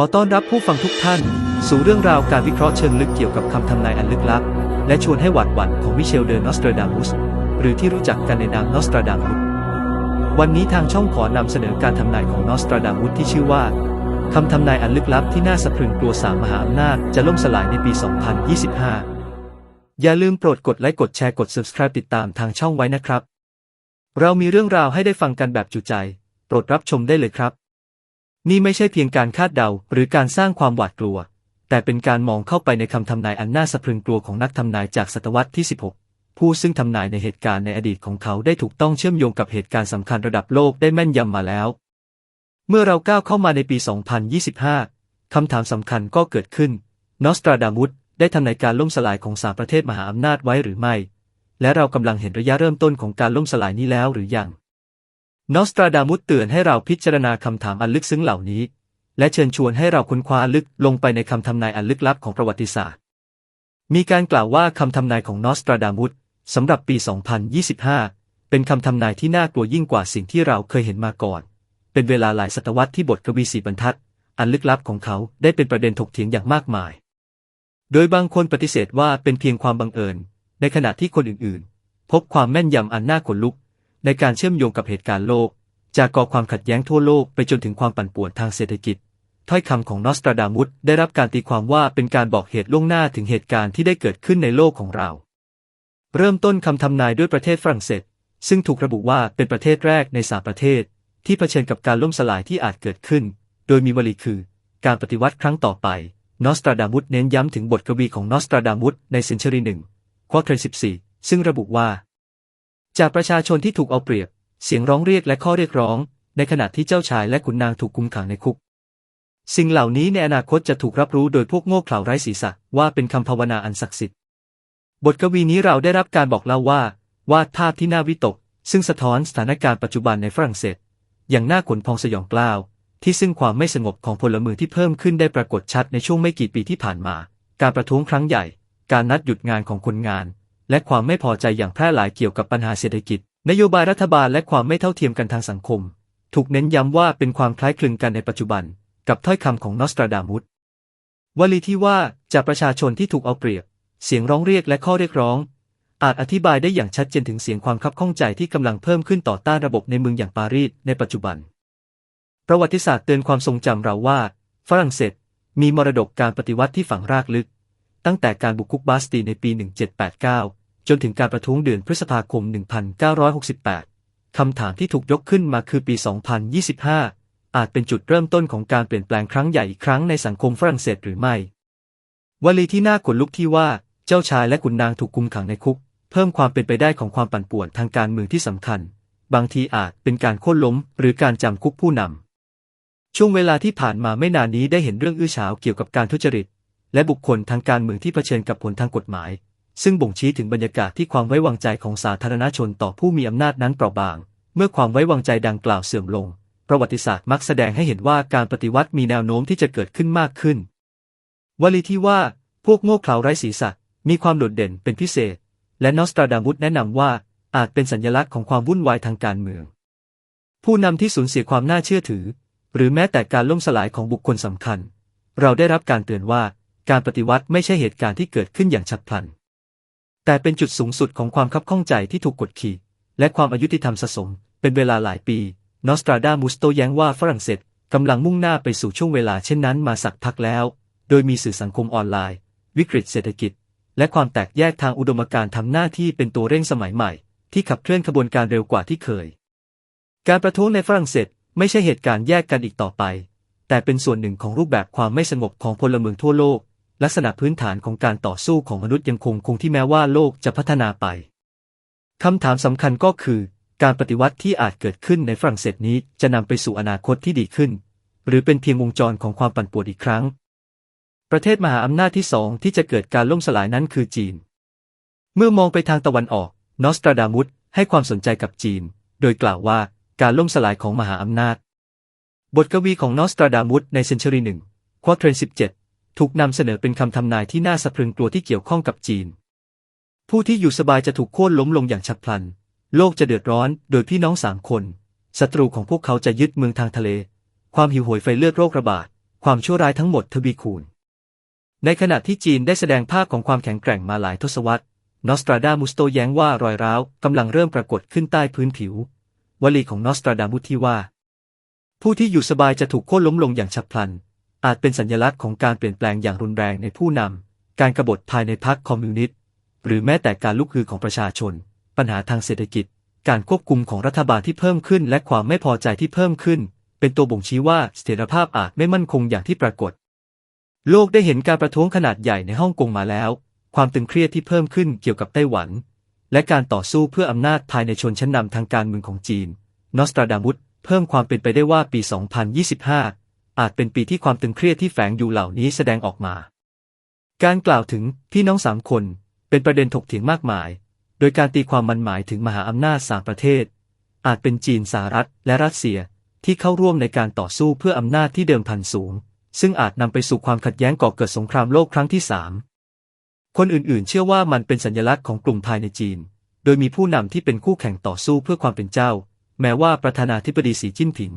ขอต้อนรับผู้ฟังทุกท่าน สู่เรื่องราวการวิเคราะห์เชิงลึกเกี่ยวกับคำทำนายอันลึกลับ และชวนให้หวาดหวั่นของมิเชลเดอนอสตราดามุส หรือที่รู้จักกันในนามนอสตราดามุส วันนี้ทางช่องขอนำเสนอการทำนายของนอสตราดามุสที่ชื่อว่าคำทำนายอันลึกลับที่น่าสะพรึงกลัวสามมหาอำนาจจะล่มสลายในปี 2025 อย่าลืมโปรดกดไลค์กดแชร์กด subscribe ติดตามทางช่องไว้นะครับ เรามีเรื่องราวให้ได้ฟังกันแบบจุใจ โปรดรับชมได้เลยครับ นี่ไม่ใช่เพียงการคาดเดาหรือการสร้างความหวาดกลัว แต่เป็นการมองเข้าไปในคำทำนายอันน่าสะพรึงกลัวของนักทำนายจากศตวรรษที่ 16 ผู้ซึ่งทำนายในเหตุการณ์ในอดีตของเขาได้ถูกต้องเชื่อมโยงกับเหตุการณ์สำคัญระดับโลกได้แม่นยำมาแล้ว เมื่อเราก้าวเข้ามาในปี 2025 คำถามสำคัญก็เกิดขึ้น นอสตราดามุสได้ทำนายการล่มสลายของสามประเทศมหาอำนาจไว้หรือไม่ และเรากำลังเห็นระยะเริ่มต้นของการล่มสลายนี้แล้วหรือยัง นอสตราดามุสเตือนให้เราพิจารณาคำถามอันลึกซึ้งเหล่านี้ และเชิญชวนให้เราค้นคว้าลึกลงไปในคำทำนายอันลึกลับของประวัติศาสตร์ มีการกล่าวว่าคำทำนายของนอสตราดามุสสำหรับปี 2025 เป็นคำทำนายที่น่ากลัวยิ่งกว่าสิ่งที่เราเคยเห็นมาก่อน เป็นเวลาหลายศตวรรษที่บทกวีสีบรรทัด อันลึกลับของเขาได้เป็นประเด็นถกเถียงอย่างมากมาย โดยบางคนปฏิเสธว่าเป็นเพียงความบังเอิญ ในขณะที่คนอื่นๆ พบความแม่นยำอันน่าขนลุก ในการเชื่อมโยงกับเหตุการณ์โลก จากก่อความขัดแย้งทั่วโลกไปจนถึงความปั่นป่วนทางเศรษฐกิจ ถ้อยคำของนอสตราดามุสได้รับการตีความว่าเป็นการบอกเหตุล่วงหน้าถึงเหตุการณ์ที่ได้เกิดขึ้นในโลกของเรา เริ่มต้นคำทำนายด้วยประเทศฝรั่งเศส ซึ่งถูกระบุว่าเป็นประเทศแรกในสามประเทศ ที่เผชิญกับการล่มสลายที่อาจเกิดขึ้น โดยมีวลีคือ การปฏิวัติครั้งต่อไปนอสตราดามุสเน้นย้ำถึงบทกวีของนอสตราดามุสในเซนชรีหนึ่งข้อเทรสิบสี่ซึ่งระบุว่า จากประชาชนที่ถูกเอาเปรียบ เสียงร้องเรียกและข้อเรียกร้อง ในขณะที่เจ้าชายและขุนนางถูกกุมขังในคุก สิ่งเหล่านี้ในอนาคตจะถูกรับรู้โดยพวกโง่เขลาไร้ศีรษะว่าเป็นคำภาวนาอันศักดิ์สิทธิ์ บทกวีนี้เราได้รับการบอกเล่าว่าวาดภาพที่น่าวิตก ซึ่งสะท้อนสถานการณ์ปัจจุบันในฝรั่งเศส อย่างน่าขนพองสยองกล้าว ที่ซึ่งความไม่สงบของพลเมืองที่เพิ่มขึ้นได้ปรากฏชัดในช่วงไม่กี่ปีที่ผ่านมา การประท้วงครั้งใหญ่ การนัดหยุดงานของคนงาน และความไม่พอใจอย่างแพร่หลายเกี่ยวกับปัญหาเศรษฐกิจ นโยบายรัฐบาลและความไม่เท่าเทียมกันทางสังคม ถูกเน้นย้ำว่าเป็นความคล้ายคลึงกันในปัจจุบัน กับถ้อยคำของนอสตราดามุสวลีที่ว่าจากประชาชนที่ถูกเอาเปรียบ เสียงร้องเรียกและข้อเรียกร้อง อาจอธิบายได้อย่างชัดเจนถึงเสียงความคับข้องใจที่กำลังเพิ่มขึ้นต่อต้านระบบในเมืองอย่างปารีสในปัจจุบัน ประวัติศาสตร์เตือนความทรงจำเราว่า ฝรั่งเศสมีมรดกการปฏิวัติที่ฝังรากลึก ตั้งแต่การบุกคุกบาสตีในปี 1789 จนถึงการประท้วงเดือนพฤษภาคม 1968 คำถามที่ถูกยกขึ้นมาคือปี 2025 อาจเป็นจุดเริ่มต้นของการเปลี่ยนแปลงครั้งใหญ่อีกครั้งในสังคมฝรั่งเศสหรือไม่ วลีที่น่าขนลุกที่ว่าเจ้าชายและขุนนางถูกกุมขังในคุก เพิ่มความเป็นไปได้ของความปั่นป่วนทางการเมืองที่สำคัญ บางทีอาจเป็นการโค่นล้ม หรือการจำคุกผู้นำช่วงเวลาที่ผ่านมาไม่นานนี้ได้เห็นเรื่องอื้อฉาวเกี่ยวกับการทุจริต และบุคคลทางการเมืองที่เผชิญกับผลทางกฎหมาย ซึ่งบ่งชี้ถึงบรรยากาศที่ความไว้วางใจของสาธารณชนต่อผู้มีอำนาจนั้นเปราะบาง เมื่อความไว้วางใจดังกล่าวเสื่อมลง ประวัติศาสตร์มักแสดงให้เห็นว่าการปฏิวัติมีแนวโน้มที่จะเกิดขึ้นมากขึ้น วลีที่ว่า พวกโง่เขลาไร้ศีรษะมีความโดดเด่นเป็นพิเศษ และนอสตราดามุสแนะนำว่าอาจเป็นสัญลักษณ์ของความวุ่นวายทางการเมือง ผู้นำที่สูญเสียความน่าเชื่อถือ หรือแม้แต่การล่มสลายของบุคคลสำคัญ เราได้รับการเตือนว่าการปฏิวัติไม่ใช่เหตุการณ์ที่เกิดขึ้นอย่างฉับพลัน แต่เป็นจุดสูงสุดของความคับข้องใจที่ถูกกดขี่ และความอายุติธรรมสะสม เป็นเวลาหลายปี นอสตราดามุสโตแย้งว่าฝรั่งเศสกำลังมุ่งหน้าไปสู่ช่วงเวลาเช่นนั้นมาสักพักแล้ว โดยมีสื่อสังคมออนไลน์ วิกฤตเศรษฐกิจ และความแตกแยกทางอุดมการณ์ทำหน้าที่เป็นตัวเร่งสมัยใหม่ ที่ขับเคลื่อนขบวนการเร็วกว่าที่เคย การประท้วงในฝรั่งเศสไม่ใช่เหตุการณ์แยกกันอีกต่อไป แต่เป็นส่วนหนึ่งของรูปแบบความไม่สงบของพลเมืองทั่วโลก ลักษณะพื้นฐานของการต่อสู้ของมนุษย์ยังคงคงที่แม้ว่าโลกจะพัฒนาไป คำถามสำคัญก็คือ การปฏิวัติที่อาจเกิดขึ้นในฝรั่งเศสนี้จะนำไปสู่อนาคตที่ดีขึ้น หรือเป็นเพียงวงจรของความปั่นป่วนอีกครั้ง ประเทศมหาอำนาจที่สองที่จะเกิดการล่มสลายนั้นคือจีน เมื่อมองไปทางตะวันออก นอสตราดามุสให้ความสนใจกับจีน โดยกล่าวว่าการล่มสลายของมหาอำนาจ บทกวีของนอสตราดามุสในเซนชรีหนึ่งควอเทรนสิบเจ็ด ถูกนำเสนอเป็นคำทำนายที่น่าสะพรึงกลัวที่เกี่ยวข้องกับจีน ผู้ที่อยู่สบายจะถูกโค่นล้มลงอย่างฉับพลัน โลกจะเดือดร้อน โดยพี่น้องสามคน ศัตรูของพวกเขาจะยึดเมืองทางทะเล ความหิวโหยไฟเลือดโรคระบาด ความชั่วร้ายทั้งหมดทวีคูณ ในขณะที่จีนได้แสดงภาพของความแข็งแกร่งมาหลายทศวรรษ นอสตราดามุสโตแย้งว่ารอยร้าวกำลังเริ่มปรากฏขึ้นใต้พื้นผิว วลีของนอสตราดามุสที่ว่า ผู้ที่อยู่สบายจะถูกโค่นล้มลงอย่างฉับพลัน อาจเป็นสัญลักษณ์ของการเปลี่ยนแปลงอย่างรุนแรงในผู้นำ การกบฏภายในพรรคคอมมิวนิสต์ หรือแม้แต่การลุกฮือของประชาชน ปัญหาทางเศรษฐกิจ การควบคุมของรัฐบาลที่เพิ่มขึ้น และความไม่พอใจที่เพิ่มขึ้น เป็นตัวบ่งชี้ว่าเสถียรภาพอาจไม่มั่นคงอย่างที่ปรากฏ โลกได้เห็นการประท้วงขนาดใหญ่ในฮ่องกงมาแล้ว ความตึงเครียดที่เพิ่มขึ้นเกี่ยวกับไต้หวัน และการต่อสู้เพื่ออำนาจภายในชนชั้นนำทางการเมืองของจีน นอสตราดามุสเพิ่มความเป็นไปได้ว่าปี 2025 อาจเป็นปีที่ความตึงเครียดที่แฝงอยู่เหล่านี้แสดงออกมา การกล่าวถึงพี่น้องสามคนเป็นประเด็นถกเถียงมากมาย โดยการตีความมันหมายถึงมหาอำนาจสามประเทศ อาจเป็นจีนสหรัฐและรัสเซียที่เข้าร่วมในการต่อสู้เพื่ออำนาจที่เดิมพันสูง ซึ่งอาจนำไปสู่ความขัดแย้งก่อเกิดสงครามโลกครั้งที่สามคนอื่นๆ เชื่อว่ามันเป็นสัญลักษณ์ของกลุ่มภายในจีน โดยมีผู้นำที่เป็นคู่แข่งต่อสู้เพื่อความเป็นเจ้า แม้ว่าประธานาธิบดีสีจิ้นผิง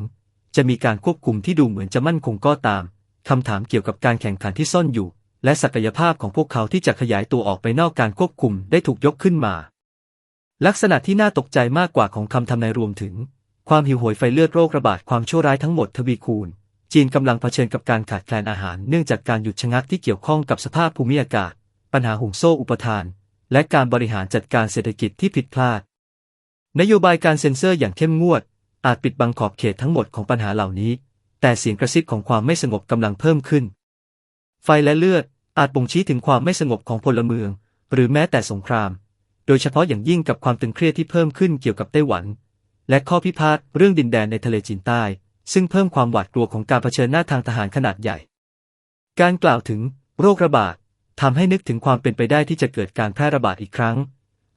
จะมีการควบคุมที่ดูเหมือนจะมั่นคงก็ตาม คำถามเกี่ยวกับการแข่งขันที่ซ่อนอยู่ และศักยภาพของพวกเขาที่จะขยายตัวออกไปนอกการควบคุมได้ถูกยกขึ้นมา ลักษณะที่น่าตกใจมากกว่าของคำทำนายรวมถึง ความหิวโหยไฟเลือดโรคระบาดความชั่วร้ายทั้งหมดทวีคูณ จีนกำลังเผชิญกับการขาดแคลนอาหารเนื่องจากการหยุดชะงักที่เกี่ยวข้องกับสภาพภูมิอากาศ ปัญหาห่วงโซ่อุปทาน และการบริหารจัดการเศรษฐกิจที่ผิดพลาด นโยบายการเซ็นเซอร์อย่างเข้มงวด อาจปิดบังขอบเขตทั้งหมดของปัญหาเหล่านี้ แต่เสียงกระซิบของความไม่สงบกำลังเพิ่มขึ้น ไฟและเลือดอาจบ่งชี้ถึงความไม่สงบของพลเมือง หรือแม้แต่สงคราม โดยเฉพาะอย่างยิ่งกับความตึงเครียดที่เพิ่มขึ้นเกี่ยวกับไต้หวัน และข้อพิพาทเรื่องดินแดนในทะเลจีนใต้ ซึ่งเพิ่มความหวาดกลัวของการเผชิญหน้าทางทหารขนาดใหญ่ การกล่าวถึงโรคระบาดทำให้นึกถึงความเป็นไปได้ที่จะเกิดการแพร่ระบาดอีกครั้ง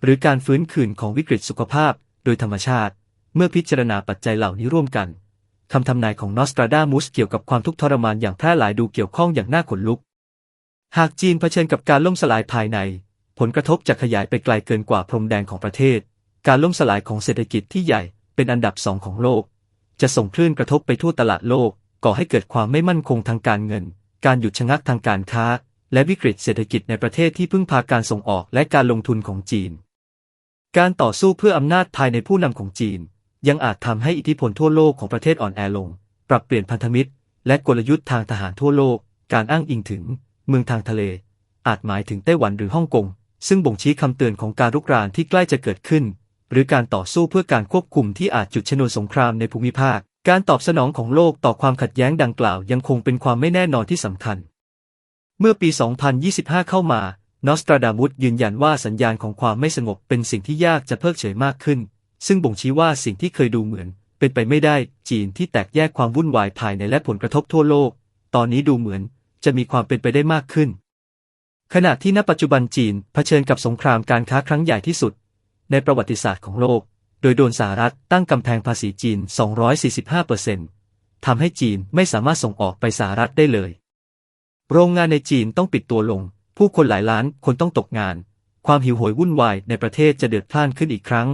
หรือการฟื้นคืนของวิกฤตสุขภาพ โดยธรรมชาติ เมื่อพิจารณาปัจจัยเหล่านี้ร่วมกันคำทำนายของนอสตราดามุสเกี่ยวกับความทุกข์ทรมานอย่างแพร่หลายดูเกี่ยวข้องอย่างน่าขนลุก หากจีนเผชิญกับการล่มสลายภายใน ผลกระทบจะขยายไปไกลเกินกว่าพรมแดนของประเทศ การล่มสลายของเศรษฐกิจที่ใหญ่เป็นอันดับสองของโลก จะส่งคลื่นกระทบไปทั่วตลาดโลก ก่อให้เกิดความไม่มั่นคงทางการเงิน การหยุดชะงักทางการค้า และวิกฤตเศรษฐกิจในประเทศที่พึ่งพาการส่งออกและการลงทุนของจีน การต่อสู้เพื่ออำนาจภายในผู้นำของจีน ยังอาจทำให้อิทธิพลทั่วโลกของประเทศอ่อนแอลง ปรับเปลี่ยนพันธมิตร และกลยุทธ์ทางทหารทั่วโลก การอ้างอิงถึง เมืองทางทะเล อาจหมายถึงไต้หวันหรือฮ่องกง ซึ่งบ่งชี้คำเตือนของการรุกรานที่ใกล้จะเกิดขึ้น หรือการต่อสู้เพื่อการควบคุมที่อาจจุดชนวนสงครามในภูมิภาค การตอบสนองของโลกต่อความขัดแย้งดังกล่าว ยังคงเป็นความไม่แน่นอนที่สำคัญ เมื่อปี 2025 เข้ามานอสตราดามุสยืนยันว่าสัญญาณของความไม่สงบเป็นสิ่งที่ยากจะเพิกเฉยมากขึ้น ซึ่งบ่งชี้ว่าสิ่งที่เคยดูเหมือน เป็นไปไม่ได้ จีนที่แตกแยกความวุ่นวายภายในและผลกระทบทั่วโลก ตอนนี้ดูเหมือนจะมีความเป็นไปได้มากขึ้น ขณะที่ณปัจจุบันจีนเผชิญกับสงครามการค้าครั้งใหญ่ที่สุด ในประวัติศาสตร์ของโลก โดยโดนสหรัฐตั้งกำแพงภาษีจีน 245%ทำให้จีนไม่สามารถส่งออกไปสหรัฐได้เลย โรงงานในจีนต้องปิดตัวลง ผู้คนหลายล้านคนต้องตกงาน ความหิวโหยวุ่นวายในประเทศจะเดือดพล่านขึ้นอีกครั้ง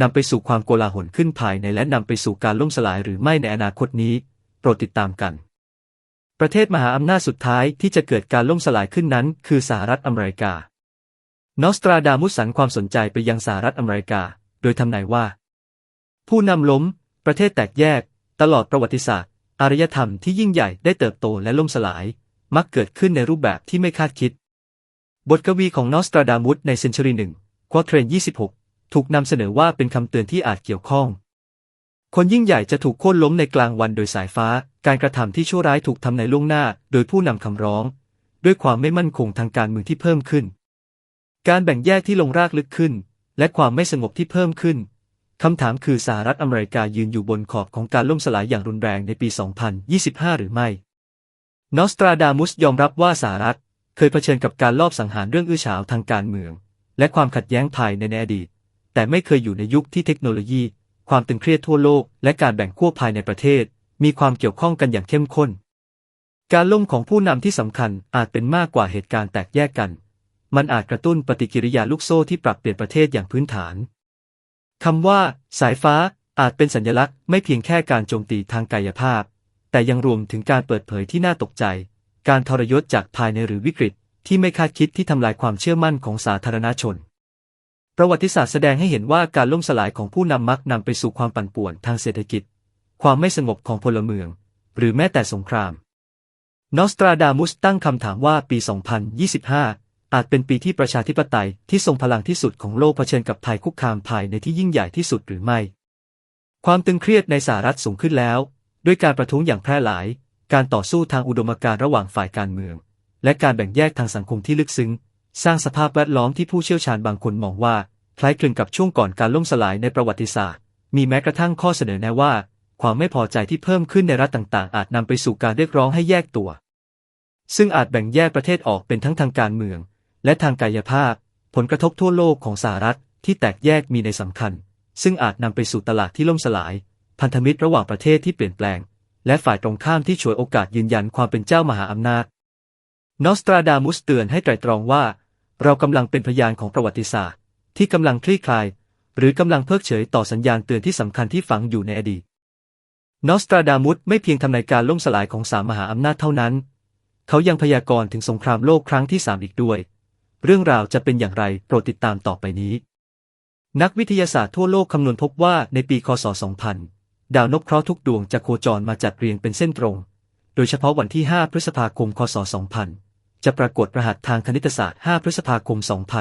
นำไปสู่ความโกลาหลขึ้นภายในและนำไปสู่การล่มสลายหรือไม่ในอนาคตนี้ โปรดติดตามกัน ประเทศมหาอำนาจสุดท้ายที่จะเกิดการล่มสลายขึ้นนั้น คือสหรัฐอเมริกานอสตราดามุสสันความสนใจไปยังสหรัฐอเมริกา โดยทำนายว่า ผู้นำล้ม ประเทศแตกแยก ตลอดประวัติศาสตร์ อารยธรรมที่ยิ่งใหญ่ได้เติบโตและล่มสลาย มักเกิดขึ้นในรูปแบบที่ไม่คาดคิด บทกวีของนอสตราดามุสในเซนชุรีหนึ่งควอเทรน26 ถูกนำเสนอว่าเป็นคำเตือนที่อาจเกี่ยวข้อง คนยิ่งใหญ่จะถูกโค่นล้มในกลางวันโดยสายฟ้า การกระทำที่ชั่วร้ายถูกทำในล่วงหน้า โดยผู้นำคำร้อง ด้วยความไม่มั่นคงทางการเมืองที่เพิ่มขึ้น การแบ่งแยกที่ลงรากลึกขึ้น และความไม่สงบที่เพิ่มขึ้นคำถามคือสหรัฐอเมริกายืนอยู่บนขอบของการล่มสลายอย่างรุนแรงในปี 2025 หรือไม่ นอสตราดามุสยอมรับว่าสหรัฐ เคยเผชิญกับการลอบสังหารเรื่องอื้อฉาวทางการเมือง และความขัดแย้งภายในในอดีต แต่ไม่เคยอยู่ในยุคที่เทคโนโลยี ความตึงเครียดทั่วโลก และการแบ่งขั้วภายในประเทศ มีความเกี่ยวข้องกันอย่างเข้มข้น การล่มของผู้นำที่สำคัญอาจเป็นมากกว่าเหตุการณ์แตกแยกกัน มันอาจกระตุ้นปฏิกิริยาลูกโซ่ที่ปรับเปลี่ยนประเทศอย่างพื้นฐานคำว่า สายฟ้าอาจเป็นสัญลักษณ์ไม่เพียงแค่การโจมตีทางกายภาพ แต่ยังรวมถึงการเปิดเผยที่น่าตกใจ การทรยศจากภายในหรือวิกฤต ที่ไม่คาดคิดที่ทำลายความเชื่อมั่นของสาธารณชน ประวัติศาสตร์แสดงให้เห็นว่าการล่มสลายของผู้นำมักนำไปสู่ความปั่นป่วนทางเศรษฐกิจ ความไม่สงบของพลเมือง หรือแม้แต่สงคราม นอสตราดามุสตั้งคำถามว่าปี 2025 อาจเป็นปีที่ประชาธิปไตยที่ทรงพลังที่สุดของโลกเผชิญกับภัยคุกคามภายในที่ยิ่งใหญ่ที่สุดหรือไม่ ความตึงเครียดในสหรัฐสูงขึ้นแล้ว ด้วยการประท้วงอย่างแพร่หลาย การต่อสู้ทางอุดมการณ์ระหว่างฝ่ายการเมือง และการแบ่งแยกทางสังคมที่ลึกซึ้ง สร้างสภาพแวดล้อมที่ผู้เชี่ยวชาญบางคนมองว่า คล้ายคลึงกับช่วงก่อนการล่มสลายในประวัติศาสตร์ มีแม้กระทั่งข้อเสนอแนะว่า ความไม่พอใจที่เพิ่มขึ้นในรัฐต่างๆ อาจนำไปสู่การเรียกร้องให้แยกตัว ซึ่งอาจแบ่งแยกประเทศออกเป็นทั้งทางการเมือง และทางกายภาพ ผลกระทบทั่วโลกของสหรัฐที่แตกแยกมีในสำคัญ ซึ่งอาจนำไปสู่ตลาดที่ล่มสลาย พันธมิตรระหว่างประเทศที่เปลี่ยนแปลง และฝ่ายตรงข้ามที่ฉวยโอกาสยืนยันความเป็นเจ้ามหาอำนาจ นอสตราดามุสเตือนให้ไตรตรองว่า เรากำลังเป็นพยานของประวัติศาสตร์ ที่กำลังคลี่คลาย หรือกำลังเพิกเฉยต่อสัญญาณเตือนที่สำคัญที่ฝังอยู่ในอดีตนอสตราดามุสไม่เพียงทำนายการล่มสลายของสามมหาอำนาจเท่านั้น เขายังพยากรณ์ถึงสงครามโลกครั้งที่สามอีกด้วย เรื่องราวจะเป็นอย่างไรโปรดติดตามต่อไปนี้ นักวิทยาศาสตร์ทั่วโลกคำนวณพบว่าในปีคศ 2000 ดาวนพเคราะห์ทุกดวงจะโคจรมาจัดเรียงเป็นเส้นตรง โดยเฉพาะวันที่ 5 พฤษภาคม คศ 2000 จะปรากฏรหัสทางคณิตศาสตร์ 5 พฤษภาคม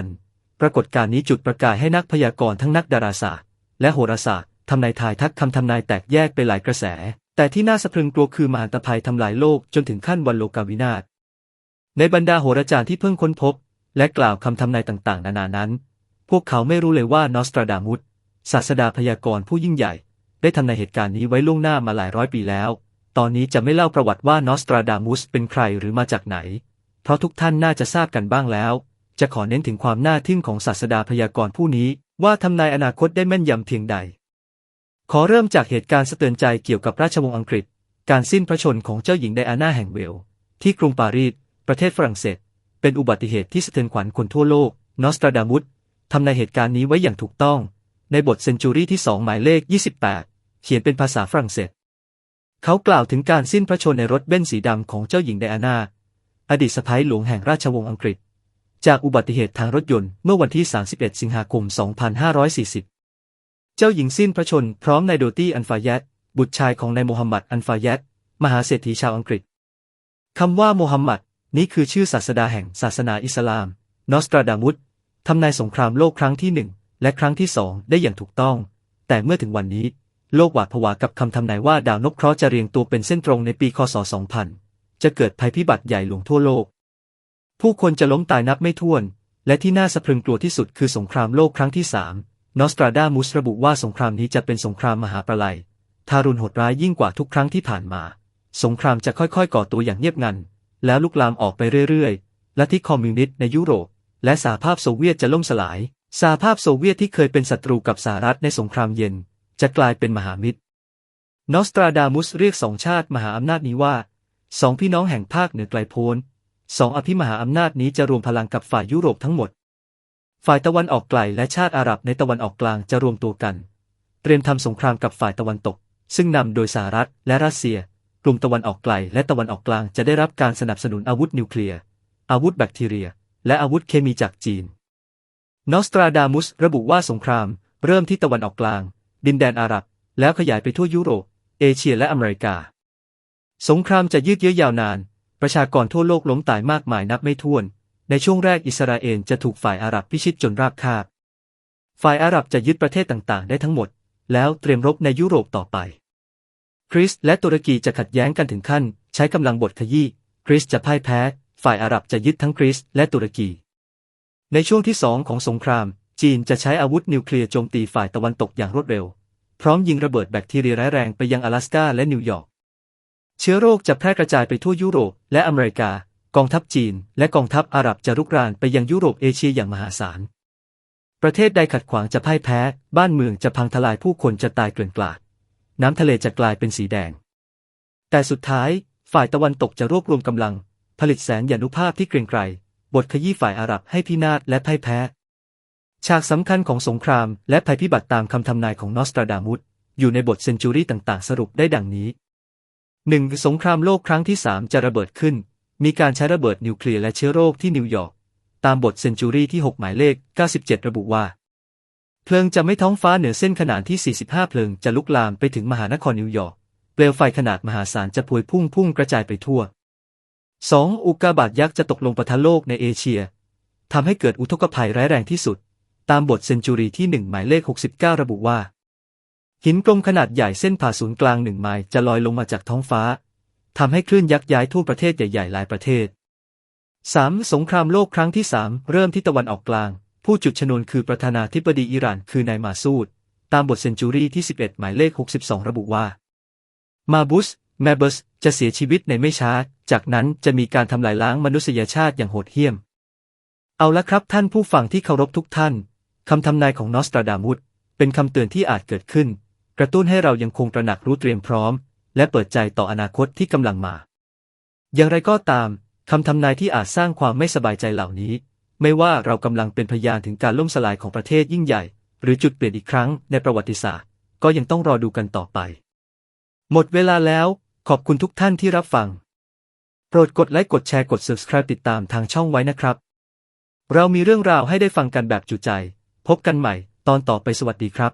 2000 ปรากฏการณ์นี้จุดประกายให้นักพยากรณ์ทั้งนักดาราศาสตร์ และโหราศาสตร์ทำนายทายทักคำทำนายแตกแยกไปหลายกระแส แต่ที่น่าสะพรึงกลัวคือมหันตภัยทำลายโลกจนถึงขั้นวันโลกาวินาศ ในบรรดาโหราจารย์ที่เพิ่งค้นพบ และกล่าวคำทำนายต่างๆ นานานั้น พวกเขาไม่รู้เลยว่านอสตราดามุสศาสดาพยากรณ์ผู้ยิ่งใหญ่ ได้ทำนายเหตุการณ์นี้ไว้ล่วงหน้ามาหลายร้อยปีแล้ว ตอนนี้จะไม่เล่าประวัติว่านอสตราดามุสเป็นใครหรือมาจากไหน เพราะทุกท่านน่าจะทราบกันบ้างแล้ว จะขอเน้นถึงความน่าทึ่งของศาสดาพยากรณ์ผู้นี้ ว่าทำนายอนาคตได้แม่นยำเพียงใด ขอเริ่มจากเหตุการณ์สะเตือนใจเกี่ยวกับราชวงศ์อังกฤษ การสิ้นพระชนของเจ้าหญิงไดอาน่าแห่งเวลส์ที่กรุงปารีสประเทศฝรั่งเศส เป็นอุบัติเหตุที่สะเทือนขวัญคนทั่วโลกนอสตราดามุสทำนายเหตุการณ์นี้ไว้อย่างถูกต้อง ในบทเซนจูรี่ที่สองหมายเลข 28 เขียนเป็นภาษาฝรั่งเศส เขากล่าวถึงการสิ้นพระชนในรถเบนซ์สีดำของเจ้าหญิงไดอาน่า อดีตสะพ้ายหลวงแห่งราชวงศ์อังกฤษ จากอุบัติเหตุทางรถยนต์เมื่อวันที่ 31 สิงหาคม 2540 เจ้าหญิงสิ้นพระชนพร้อมนายโดตี้อันฟายตบุตรชายของนายโมฮัมหมัดอันฟายตมหาเศรษฐีชาวอังกฤษ คำว่าโมฮัมหมัดนี้คือชื่อศาสดาแห่งศาสนาอิสลาม นอสตราดามุสทำนายสงครามโลกครั้งที่หนึ่งและครั้งที่สองได้อย่างถูกต้อง แต่เมื่อถึงวันนี้ โลกหวาดผวากับคำทำนายว่าดาวนพเคราะห์จะเรียงตัวเป็นเส้นตรงในปีคศ 2000 จะเกิดภัยพิบัติใหญ่หลวงทั่วโลก ผู้คนจะล้มตายนับไม่ถ้วน และที่น่าสะพรึงกลัวที่สุดคือสงครามโลกครั้งที่สามนอสตราดามุสระบุว่าสงครามนี้จะเป็นสงครามมหาประไลยทารุณโหดร้ายยิ่งกว่าทุกครั้งที่ผ่านมา สงครามจะค่อยๆ ก่อตัวอย่างเงียบงัน แล้วลุกลามออกไปเรื่อยๆ และที่คอมมิวนิสต์ในยุโรป และสหภาพโซเวียตจะล่มสลาย สหภาพโซเวียตที่เคยเป็นศัตรูกับสหรัฐในสงครามเย็น จะกลายเป็นมหามิตร นอสตราดามุสเรียกสองชาติมหาอำนาจนี้ว่า สองพี่น้องแห่งภาคเหนือไกลโพ้นสองอภิมหาอำนาจนี้จะรวมพลังกับฝ่ายยุโรปทั้งหมด ฝ่ายตะวันออกไกลและชาติอาหรับในตะวันออกกลางจะรวมตัวกัน เตรียมทำสงครามกับฝ่ายตะวันตก ซึ่งนำโดยสหรัฐและรัสเซีย กลุ่มตะวันออกไกลและตะวันออกกลางจะได้รับการสนับสนุนอาวุธนิวเคลียร์ อาวุธแบคทีเรีย และอาวุธเคมีจากจีน นอสตราดามุสระบุว่าสงคราม เริ่มที่ตะวันออกกลาง ดินแดนอาหรับ แล้วขยายไปทั่วยุโรป เอเชียและอเมริกา สงครามจะยืดเยื้อยาวนาน ประชากรทั่วโลกล้มตายมากมายนับไม่ถ้วน ในช่วงแรกอิสราเอลจะถูกฝ่ายอาหรับพิชิตจนราบคาบ ฝ่ายอาหรับจะยึดประเทศต่างๆ ได้ทั้งหมด แล้วเตรียมรบในยุโรปต่อไปกรีซและตุรกีจะขัดแย้งกันถึงขั้น ใช้กำลังบดขยี้กรีซจะพ่ายแพ้ ฝ่ายอาหรับจะยึดทั้งกรีซและตุรกี ในช่วงที่สองของสงคราม จีนจะใช้อาวุธนิวเคลียร์โจมตีฝ่ายตะวันตกอย่างรวดเร็ว พร้อมยิงระเบิดแบคทีเรียร้ายแรงไปยัง阿拉สกาและนิวยอร์ก เชื้อโรคจะแพร่กระจายไปทั่วยุโรปและอเมริกา กองทัพจีน และกองทัพอาหรับจะรุกรานไปยังยุโรปเอเชียอย่างมหาศาล ประเทศใดขัดขวางจะพ่ายแพ้ บ้านเมืองจะพังทลายผู้คนจะตายเกลื่อนกลาด น้ำทะเลจะกลายเป็นสีแดง แต่สุดท้าย ฝ่ายตะวันตกจะรวบรวมกำลัง ผลิตแสนยานุภาพที่เกรียงไกรบทขยี้ฝ่ายอาหรับให้พินาศและพ่ายแพ้ ฉากสำคัญของสงครามและภัยพิบัติตามคำทำนายของนอสตราดามุสอยู่ในบทเซนจูรี่ต่างๆ สรุปได้ดังนี้ หนึ่งสงครามโลกครั้งที่สามจะระเบิดขึ้น มีการใช้ระเบิดนิวเคลียร์และเชื้อโรคที่นิวยอร์ก ตามบทเซนจูรี่ที่ 6 หมายเลข 97 ระบุว่า เพลิงจะไม่ท้องฟ้าเหนือเส้นขนานที่ 45 เพลิงจะลุกลามไปถึงมหานครนิวยอร์ก เปลวไฟขนาดมหาศาลจะพวยพุ่งพุ่งกระจายไปทั่ว 2. อุกกาบาตยักษ์จะตกลงปะทะโลกในเอเชีย ทำให้เกิดอุทกภัยร้ายแรงที่สุด ตามบทเซนจูรีที่ 1 หมายเลข 69 ระบุว่า หินกลมขนาดใหญ่เส้นผ่าศูนย์กลางหนึ่งไมล์จะลอยลงมาจากท้องฟ้าทำให้คลื่นยักษ์ย้ายทั่วประเทศใหญ่ๆหลายประเทศ 3. สงครามโลกครั้งที่ 3 เริ่มที่ตะวันออกกลาง ผู้จุดชนวนคือประธานาธิบดีอิหร่านคือนายมาซูด ตามบทเซนจูรีที่ 11 หมายเลข 62 ระบุว่า มาบุส แมเบสจะเสียชีวิตในไม่ช้า จากนั้นจะมีการทำลายล้างมนุษยชาติอย่างโหดเหี้ยม เอาละครับท่านผู้ฟังที่เคารพทุกท่าน คำทำนายของนอสตราดามุสเป็นคำเตือนที่อาจเกิดขึ้น กระตุ้นให้เรายังคงตระหนักรู้เตรียมพร้อม และเปิดใจต่ออนาคตที่กำลังมา อย่างไรก็ตามคำทำนายที่อาจสร้างความไม่สบายใจเหล่านี้ ไม่ว่าเรากำลังเป็นพยานถึงการล่มสลายของประเทศยิ่งใหญ่ หรือจุดเปลี่ยนอีกครั้งในประวัติศาสตร์ ก็ยังต้องรอดูกันต่อไป หมดเวลาแล้ว ขอบคุณทุกท่านที่รับฟัง โปรดกดไลค์กดแชร์กด subscribe ติดตามทางช่องไว้นะครับ เรามีเรื่องราวให้ได้ฟังกันแบบจุใจ พบกันใหม่ ตอนต่อไปสวัสดีครับ